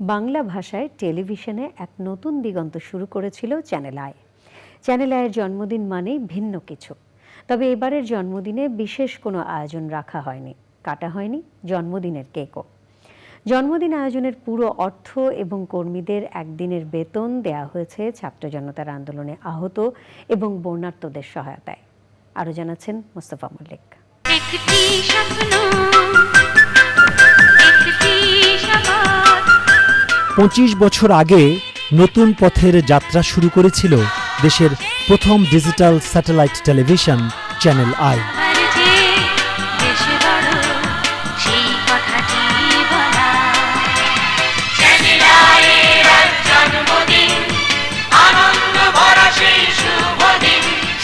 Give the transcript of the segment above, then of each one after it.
বাংলা ভাষায় টেলিভিশনে এক নতুন দিগন্ত শুরু করেছিল চ্যানেল আই। চ্যানেল আয়ের জন্মদিন মানেই ভিন্ন কিছু। তবে এবারের জন্মদিনে বিশেষ কোনো আয়োজন রাখা হয়নি, কাটা হয়নি জন্মদিনের কেকও। জন্মদিন আয়োজনের পুরো অর্থ এবং কর্মীদের একদিনের বেতন দেয়া হয়েছে ছাত্র জনতার আন্দোলনে আহত এবং বর্ণার্থদের সহায়তায়। আরও জানাচ্ছেন মোস্তফা মল্লিক। পঁচিশ বছর আগে নতুন পথের যাত্রা শুরু করেছিল দেশের প্রথম digital satellite television channel I.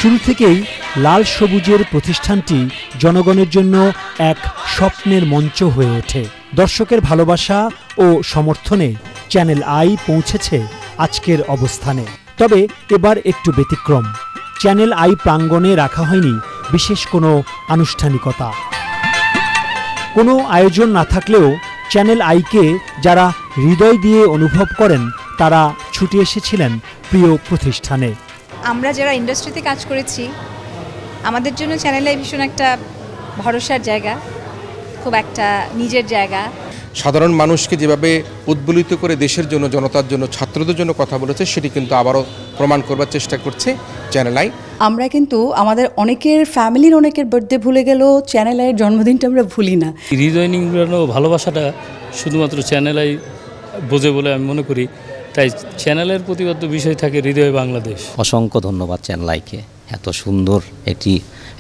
শুরু থেকেই লাল সবুজের প্রতিষ্ঠানটি জনগণের জন্য এক স্বপ্নের মঞ্চ হয়ে ওঠে। দর্শকের ভালোবাসা ও সমর্থনে চ্যানেল আই পৌঁছেছে আজকের অবস্থানে। তবে এবার একটু ব্যতিক্রম। চ্যানেল আই প্রাঙ্গণে রাখা হয়নি বিশেষ কোনো আনুষ্ঠানিকতা। কোনো আয়োজন না থাকলেও চ্যানেল আইকে যারা হৃদয় দিয়ে অনুভব করেন, তারা ছুটে এসেছিলেন প্রিয় প্রতিষ্ঠানে। আমরা যারা ইন্ডাস্ট্রিতে কাজ করেছি, আমাদের জন্য চ্যানেল আই ভীষণ একটা ভরসার জায়গা, খুব একটা নিজের জায়গা। সাধারণ মানুষকে যেভাবে উদ্বুলিত করে দেশের জন্য জনতার জন্য ছাত্রদের জন্য কথা বলেছে সেটি কিন্তু আবারও প্রমাণ করবার চেষ্টা করছে চ্যানেল আই আমরা কিন্তু আমাদের অনেকের ফ্যামিলির অনেকের বার্থডে ভুলে গেলেও চ্যানেল আইয়ের জন্মদিনটা আমরা ভুলি না। হৃদয় নিংড়ানো ভালোবাসাটা শুধুমাত্র চ্যানেলাই বোঝে বলে আমি মনে করি। তাই চ্যানেলের প্রতিবদ্ধ বিষয় থাকে হৃদয় বাংলাদেশ। অসংখ্য ধন্যবাদ চ্যানেল আইকে এত সুন্দর একটি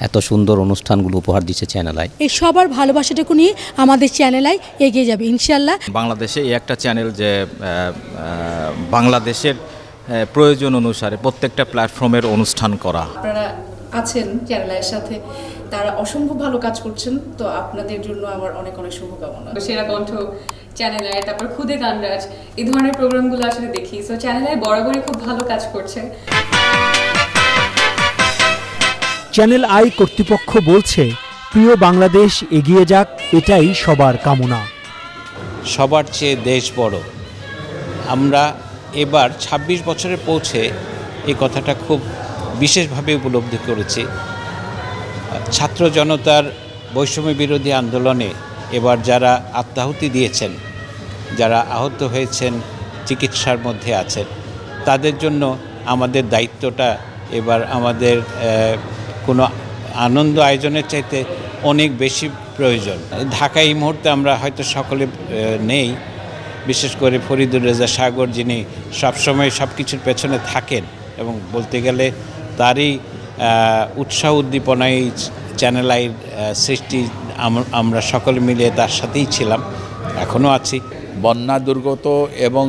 এত সুন্দর অনুষ্ঠানগুলো উপহার দিচ্ছে চ্যানেল আই এই সবার ভালোবাসাটুকু নিয়ে আমাদের চ্যানেলাই এগিয়ে যাবে ইনশাল্লাহ বাংলাদেশে এই একটা চ্যানেল যে বাংলাদেশের প্রয়োজন অনুসারে প্রত্যেকটা প্ল্যাটফর্মের অনুষ্ঠান করা। আপনারা আছেন চ্যানেলের সাথে তারা অসম্ভব ভালো কাজ করছেন তো আপনাদের জন্য আমার অনেক অনেক শুভকামনা। সেরা কণ্ঠ চ্যানেল আয় তারপর খুদে গানরাজ এই ধরনের প্রোগ্রামগুলো আসলে দেখি। সো চ্যানেল আয় বরাবরই খুব ভালো কাজ করছে। চ্যানেল আই কর্তৃপক্ষ বলছে, প্রিয় বাংলাদেশ, এগিয়ে যাক, এটাই সবার কামনা। সবার চেয়ে দেশ বড়। আমরা এবার ২৬ বছরে পৌঁছে এই কথাটা খুব বিশেষভাবে উপলব্ধি করেছি। ছাত্র জনতার বৈষম্য বিরোধী আন্দোলনে এবার যারা আত্মাহুতি দিয়েছেন, যারা আহত হয়েছেন, চিকিৎসার মধ্যে আছেন, তাদের জন্য আমাদের দায়িত্বটা এবার আমাদের কোনো আনন্দ আয়োজনের চাইতে অনেক বেশি প্রয়োজন। ঢাকায় এই মুহূর্তে আমরা হয়তো সকলে নেই। বিশেষ করে ফরিদুর রেজা সাগর যিনি সবসময় সব কিছুর পেছনে থাকেন এবং বলতে গেলে তারই উৎসাহ উদ্দীপনায় চ্যানেল আহ, সৃষ্টি আমরা সকলে মিলে তার সাথেই ছিলাম এখনও আছি। বন্যা দুর্গত এবং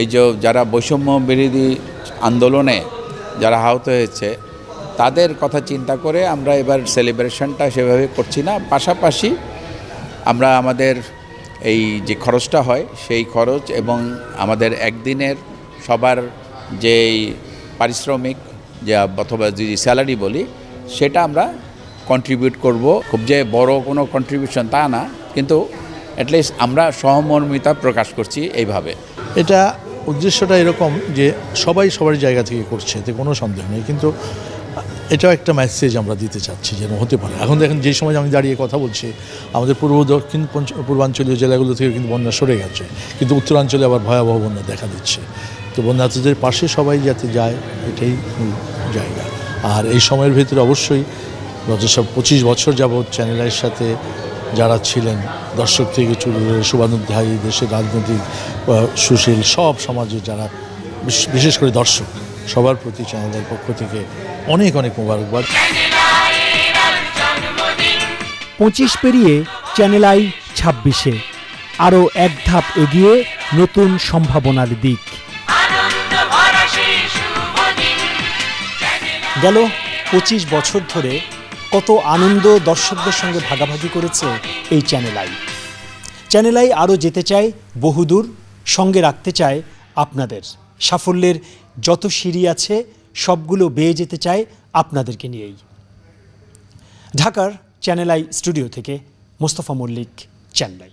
এই যে যারা বৈষম্য বিরোধী আন্দোলনে যারা আহত হয়েছে তাদের কথা চিন্তা করে আমরা এবার সেলিব্রেশনটা সেভাবে করছি না। পাশাপাশি আমরা আমাদের এই যে খরচটা হয় সেই খরচ এবং আমাদের একদিনের সবার যেই পারিশ্রমিক যে অথবা যদি স্যালারি বলি, সেটা আমরা কন্ট্রিবিউট করব। খুব যে বড় কোনো কন্ট্রিবিউশন তা না, কিন্তু অ্যাটলিস্ট আমরা সহমর্মিতা প্রকাশ করছি এইভাবে। এটা উদ্দেশ্যটা এরকম যে সবাই সবার জায়গা থেকে করছে, এতে কোনো সন্দেহ নেই। কিন্তু এটাও একটা মেসেজ আমরা দিতে চাচ্ছি যেন হতে পারে। এখন দেখেন যে সময় আমি দাঁড়িয়ে কথা বলছি, আমাদের পূর্ব দক্ষিণ পূর্বাঞ্চলীয় জেলাগুলো থেকে কিন্তু বন্যা সরে গেছে। কিন্তু উত্তরাঞ্চলে আবার ভয়াবহ বন্যা দেখা দিচ্ছে। তো বন্যার্থীদের পাশে সবাই যাতে যায়, এটাই মূল জায়গা। আর এই সময়ের ভিতরে অবশ্যই গত সব পঁচিশ বছর যাবৎ চ্যানেলের সাথে যারা ছিলেন, দর্শক থেকে শুরু করে শুভানুধ্যায়ী দেশের রাজনৈতিক সুশীল, সব সমাজের যারা বিশেষ করে দর্শক সবার প্রতি চ্যানেলের পক্ষ থেকে অনেক অনেক মোবারকবাদ। পঁচিশ পেরিয়ে চ্যানেল আই ছাব্বিশে। আরও এক ধাপ এগিয়ে নতুন সম্ভাবনার দিক। গেল পঁচিশ বছর ধরে কত আনন্দ দর্শকদের সঙ্গে ভাগাভাগি করেছে এই চ্যানেল আই। চ্যানেল আই আরও যেতে চায় বহুদূর সঙ্গে রাখতে চায় আপনাদের। সাফল্যের যত সিঁড়ি আছে, সবগুলো বেয়ে যেতে চায় আপনাদেরকে নিয়েই। ঢাকার চ্যানেল আই স্টুডিও থেকে মোস্তফা মল্লিক, চেন্নাই।